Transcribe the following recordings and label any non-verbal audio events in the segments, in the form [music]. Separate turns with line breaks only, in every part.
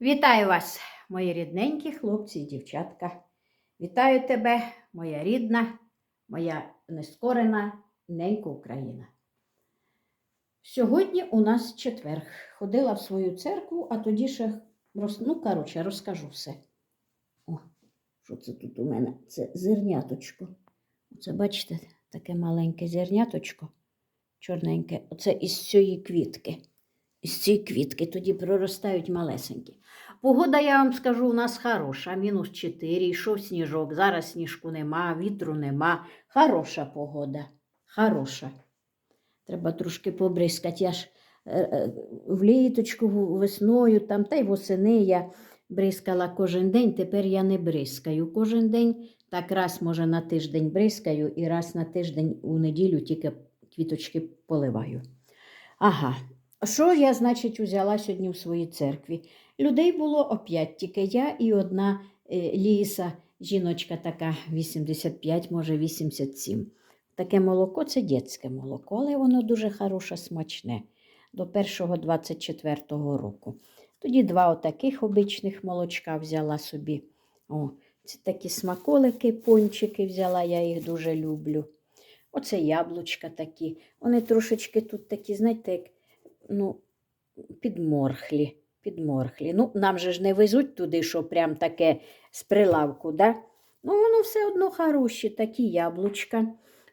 Вітаю вас, мої рідненькі хлопці і дівчатка. Вітаю тебе, моя рідна, моя нескорена ненька Україна. Сьогодні у нас четверг. Ходила в свою церкву, а тоді ще ну, коротше, розкажу все. О, що це тут у мене? Це зерняточко. Оце, бачите, таке маленьке зерняточко, чорненьке. Оце із цієї квітки. Цієї квітки тоді проростають малесенькі. Погода, я вам скажу, у нас хороша. Мінус 4, йшов сніжок. Зараз сніжку нема, вітру нема. Хороша погода. Хороша. Треба трошки побризкати. Я ж е, е, в літочку, весною, там, та й восени я бризкала кожен день, тепер я не бризкаю кожен день. Так раз, може, на тиждень бризкаю і раз на тиждень у неділю тільки квіточки поливаю. Ага. Що я, значить, узяла сьогодні в своїй церкві? Людей було оп'ять тільки я і одна е, Ліса, жіночка така 85, може 87. Таке молоко це дітське молоко, але воно дуже хороше, смачне до 1-го 24-го року. Тоді два отаких обичних молочка взяла собі. О, це такі смаколики, пончики взяла, я їх дуже люблю. Оце яблучка такі. Вони трошечки тут такі, знаєте, як ну, підморхлі. підморхлі. Ну, нам же ж не везуть туди, що прям таке з прилавку, да? Ну, воно все одно хороші, такі яблучка.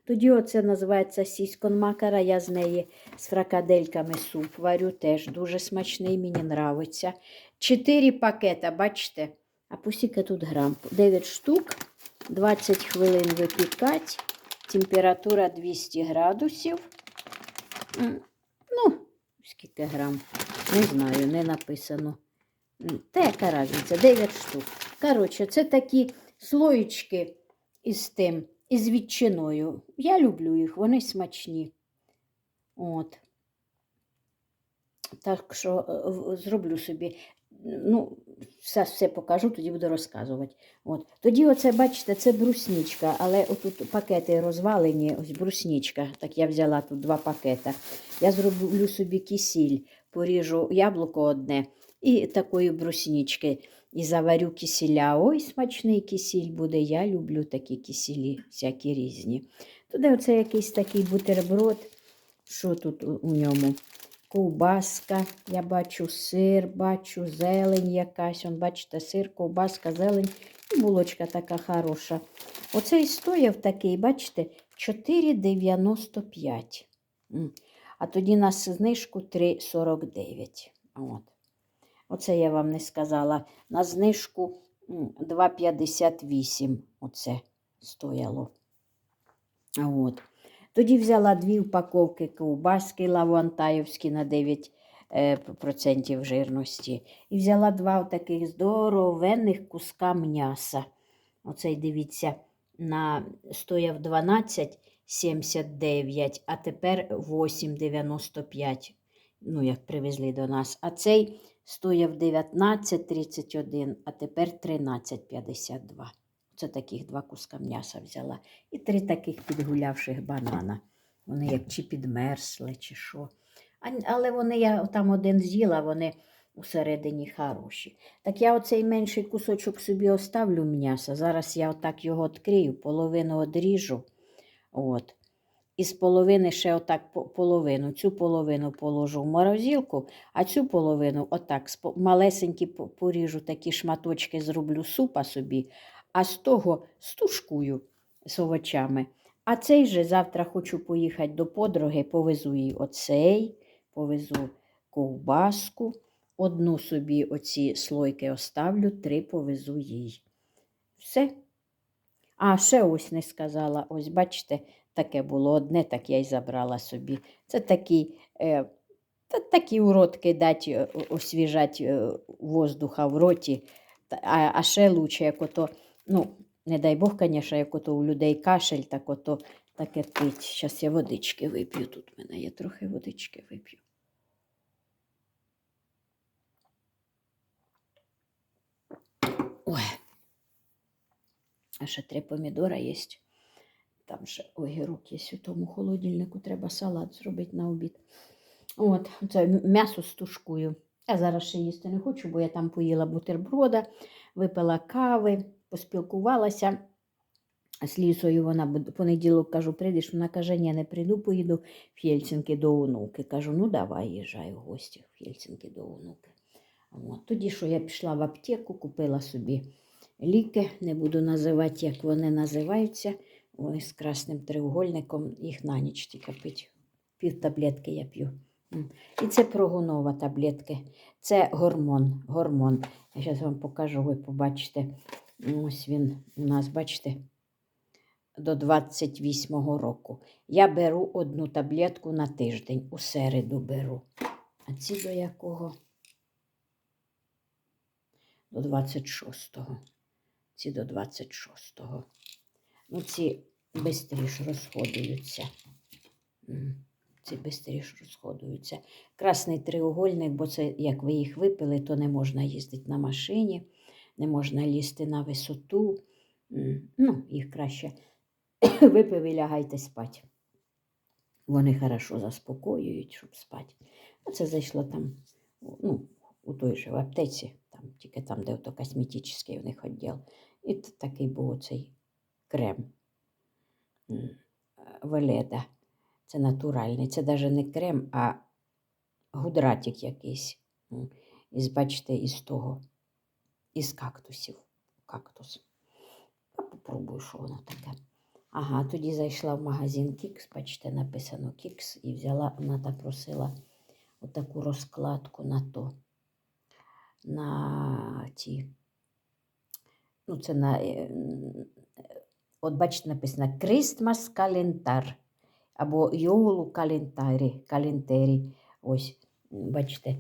Тоді оце називається сіськон макара. Я з неї з фракадельками суп варю, теж дуже смачний, мені нравиться. Чотири пакета, бачите? А пусіка тут грам. 9 штук, 20 хвилин випікати, температура 200 градусів. Ну, скільки грам? Не знаю, не написано. Та яка різниця? 9 штук. Коротше, це такі слоєчки із тим, із відчиною. Я люблю їх, вони смачні. От. Так що е, зроблю собі. Ну, все, все покажу, тоді буду розказувати. От. Тоді, оце, бачите, це бруснічка, але отут пакети розвалені, ось бруснічка. Так я взяла тут два пакета. Я зроблю собі кисіль, поріжу яблуко одне і такої бруснічки. І заварю кисіля. Ой, смачний кисіль буде. Я люблю такі кисілі, всякі різні. Туди оце якийсь такий бутерброд. Що тут у ньому? Ковбаска, я бачу сир, бачу зелень якась. Он, бачите, сир, ковбаска, зелень і булочка така хороша. Оцей стояв такий, бачите, 4,95. А тоді на знижку 3,49. От. Оце я вам не сказала. На знижку 2,58 оце стояло. От. Тоді взяла дві упаковки ковбаски лавуантаївські на 9 е, процентів жирності. І взяла два таких здоровенних куска м'яса. Оцей, дивіться, на стояв 12,79, а тепер 8,95. Ну, як привезли до нас. А цей стояв 19,31, а тепер 13,52. Це таких два куска м'яса взяла. І три таких підгулявших банана. Вони як чи підмерзли, чи що. Але вони, я там один з'їла, вони усередині хороші. Так я оцей менший кусочок собі оставлю м'яса. Зараз я отак його відкрию, половину одріжу. От. І з половини ще отак половину. Цю половину положу в морозилку, а цю половину отак малесенькі поріжу такі шматочки, зроблю супа собі, а з того стушкую з овочами. А цей же завтра хочу поїхати до подруги, повезу їй оцей, повезу ковбаску, одну собі оці слойки оставлю, три повезу їй. Все. А, ще ось не сказала. Ось, бачите, таке було одне, так я й забрала собі. Це такі, е, та, такі уродки дать, е, освіжать е, воздуха в роті. А, а ще лучше, як ото, ну, не дай Бог, звісно, як ото у людей кашель, так ото таке пить. Зараз я водички вип'ю. Тут в мене є трохи водички вип'ю. Ой. А ще три помідора є. Там ще огірок є у тому холодильнику, треба салат зробити на обід. От, це м'ясо стушкую. Я зараз ще їсти не хочу, бо я там поїла бутерброда, випила кави, поспілкувалася з лісою. Вона понеділок кажу, прийдеш. Вона каже, ні, не прийду, поїду в Хельсінки до онуки. Кажу, ну давай їжджай в гості в Хельсінки до онуки. От. Тоді, що я пішла в аптеку, купила собі ліки, не буду називати, як вони називаються. Вони з красним треугольником, їх на ніч тільки пить. Пів таблетки я п'ю. І це прогонова таблетки. Це гормон. гормон. Я зараз вам покажу, ви побачите. Ось він у нас, бачите, до 28-го року. Я беру одну таблетку на тиждень, у середу беру. А ці до якого? До 26-го. Ці до 26-го. Ну, ці швидше розходуються. Ці швидше розходуються. Красний треугольник, бо це як ви їх випили, то не можна їздити на машині, не можна лізти на висоту. Ну, їх краще [coughs] випив і лягайте спати. Вони хорошо заспокоюють, щоб спати. А це зайшло там, ну, у той же в аптеці, там, тільки там, де ото косметичний у них відділ. І такий був оцей крем е, Веледа. Це натуральний. Це навіть не крем, а гудратик якийсь. Із, бачите, із того, із кактусів. Кактус. А попробую, що воно таке. Ага, тоді зайшла в магазин Кікс, бачите, написано Кікс, і взяла, вона так просила отаку розкладку на то. На ті. Ну, це на. е, От бачите, написано Christmas календар або Йолу калентарі, калентарі. Ось, бачите,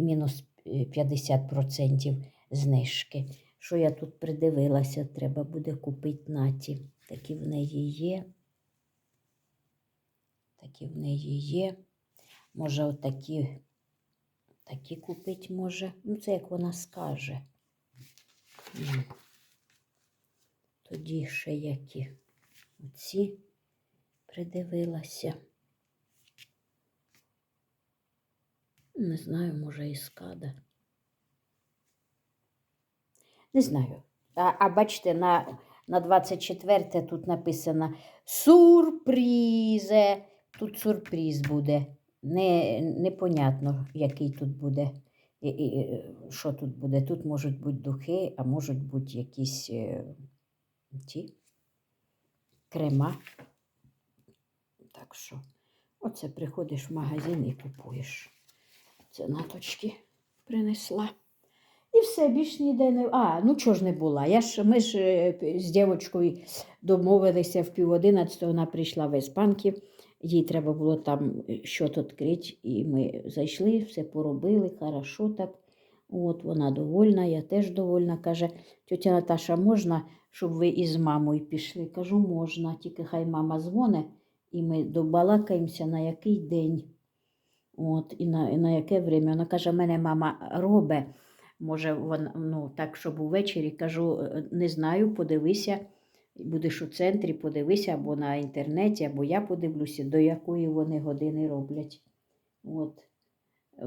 мінус е, 50% знижки. Що я тут придивилася, треба буде купити наті. Такі в неї є. Такі в неї є. Може, отакі такі купити може. Ну, це як вона скаже. Тоді ще які оці придивилася. Не знаю, може, і скада. Не знаю. А, а бачите, на, на 24 тут написано сюрпризе. Тут сюрприз буде. Не, непонятно, який тут буде. І, і, е, що тут буде? Тут можуть бути духи, а можуть бути якісь е, ті крема. Так що, оце приходиш в магазин і купуєш. Це наточки принесла. І все, більш ніде не. А, ну чого ж не була? Я ж, ми ж е, з дівчинкою домовилися в пів одинадцятого, вона прийшла в Еспанки. Їй треба було там е, щось відкрити, і ми зайшли, все поробили, хорошо так. От вона довольна, я теж довольна. Каже, тетя Наташа, можна, щоб ви із мамою пішли? Кажу, можна, тільки хай мама дзвоне, і ми добалакаємося на який день. От, і на, і на яке время. Вона каже, мене мама робить. Може, вона, ну, так, щоб увечері кажу, «Е, не знаю, подивися, будеш у центрі, подивися або на інтернеті, або я подивлюся, до якої вони години роблять. От. Е,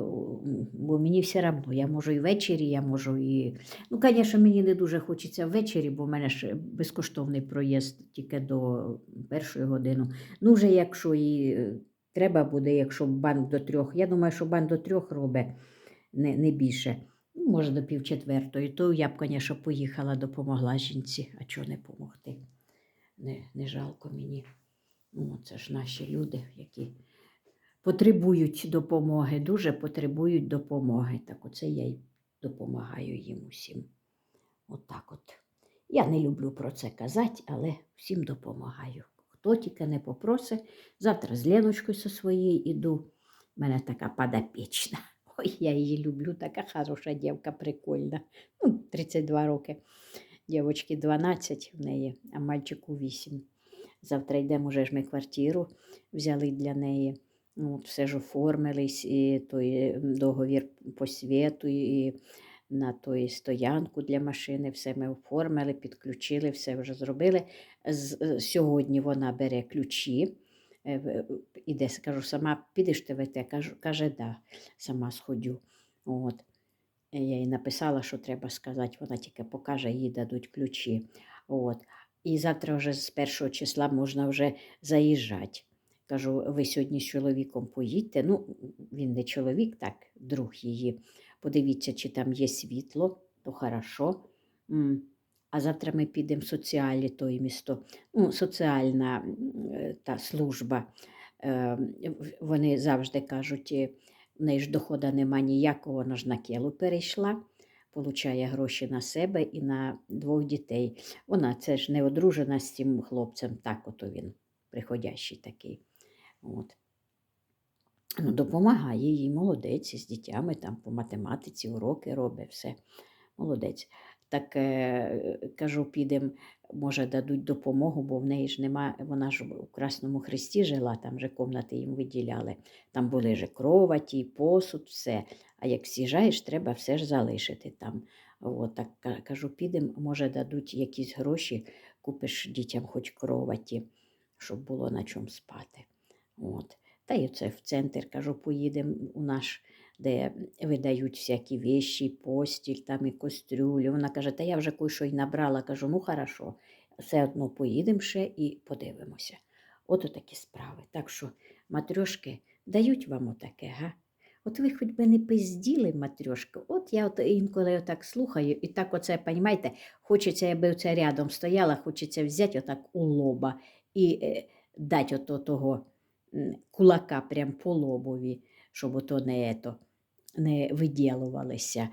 Бо мені все одно, я можу і ввечері, я можу і. Ну, звісно, мені не дуже хочеться ввечері, бо в мене ж безкоштовний проїзд тільки до першої години. Ну, вже якщо і е, треба буде, якщо банк до трьох. Я думаю, що банк до трьох робить не, не більше. Ну, може, до півчетвертої, то я б, звісно, поїхала, допомогла жінці, а чого не допомогти? Не, не жалко мені. Ну, це ж наші люди, які потребують допомоги, дуже потребують допомоги. Так оце я й допомагаю їм усім. Отак от. Я не люблю про це казати, але всім допомагаю. Хто тільки не попросить, завтра з Леночкою зі своєю іду. У мене така подопічна. Ой, я її люблю, така хороша дівка, прикольна. Ну, 32 роки. Дівочки 12 в неї, а мальчику 8. Завтра йдемо, вже ж ми квартиру взяли для неї. Ну, От, все ж оформились, і той договір по світу, і на той стоянку для машини, все ми оформили, підключили, все вже зробили. Сьогодні вона бере ключі. Е, в- Іде, скажу, сама підеш ти в? Кажу, каже, да, сама сходю. От. Я їй написала, що треба сказати, вона тільки покаже, їй дадуть ключі. От. І завтра вже з першого числа можна вже заїжджати. Кажу, ви сьогодні з чоловіком поїдьте. Ну, він не чоловік, так, друг її. Подивіться, чи там є світло, то хорошо. А завтра ми підемо в соціалі, той місто, ну, соціальна е, та служба. Е, Вони завжди кажуть, е, в неї ж доходу нема ніякого, вона ж на Келу перейшла, получає гроші на себе і на двох дітей. Вона це ж не одружена з цим хлопцем, так ото він, приходящий такий. От. Ну, допомагає їй, молодець, з дітями там по математиці, уроки робить, все. Молодець. Так е, кажу, підемо, може, дадуть допомогу, бо в неї ж нема, вона ж у Красному Христі жила, там же комнати їм виділяли. Там були ж кроваті, посуд, все. А як з'їжджаєш, треба все ж залишити там. От, так кажу, підемо, може, дадуть якісь гроші, купиш дітям хоч кроваті, щоб було на чому спати. От. Та й оце в центр, кажу, поїдемо у наш, де видають всякі вещі, постіль, там і кастрюлі. Вона каже, та я вже кое-що й набрала. Кажу, ну хорошо, все одно поїдемо ще і подивимося. Ото такі справи. Так що, матрьошки, дають вам отаке, га? От ви хоч би не пизділи, матрьошки. От я от інколи отак слухаю, і так оце, понімаєте, хочеться, я би оце рядом стояла, хочеться взяти отак у лоба і е, дати ото того кулака прям по лобові, щоб ото не, ето, не виділувалися.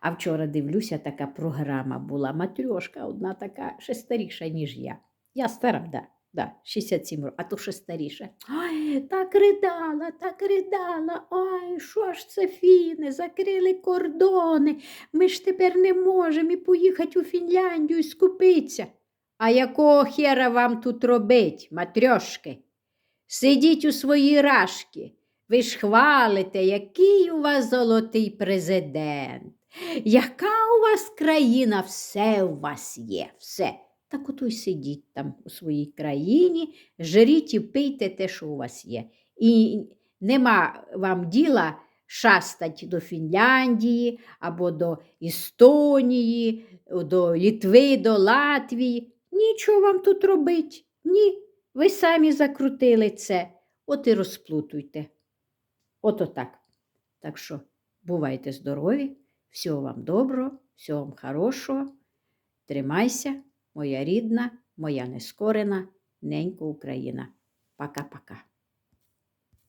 А вчора дивлюся, така програма була. Матрьошка одна така ще старіша, ніж я. Я стара, да, да, 67 років, а то ще старіша. Ой, так ридала, так ридала. Ой, що ж це фіни, закрили кордони. Ми ж тепер не можемо і поїхати у Фінляндію і скупитися. А якого хера вам тут робить, матрьошки? Сидіть у своїй рашки. Ви ж хвалите, який у вас золотий президент, яка у вас країна, все у вас є, все. Так ото й сидіть там у своїй країні, жріть і пийте те, що у вас є. І нема вам діла шастать до Фінляндії або до Естонії, до Літви, до Латвії. Нічого вам тут робить. Ні. Ви самі закрутили це, от і розплутуйте. Ото так. Так що бувайте здорові, всього вам доброго, всього вам хорошого. Тримайся, моя рідна, моя нескорена, ненька Україна. Пока-пока.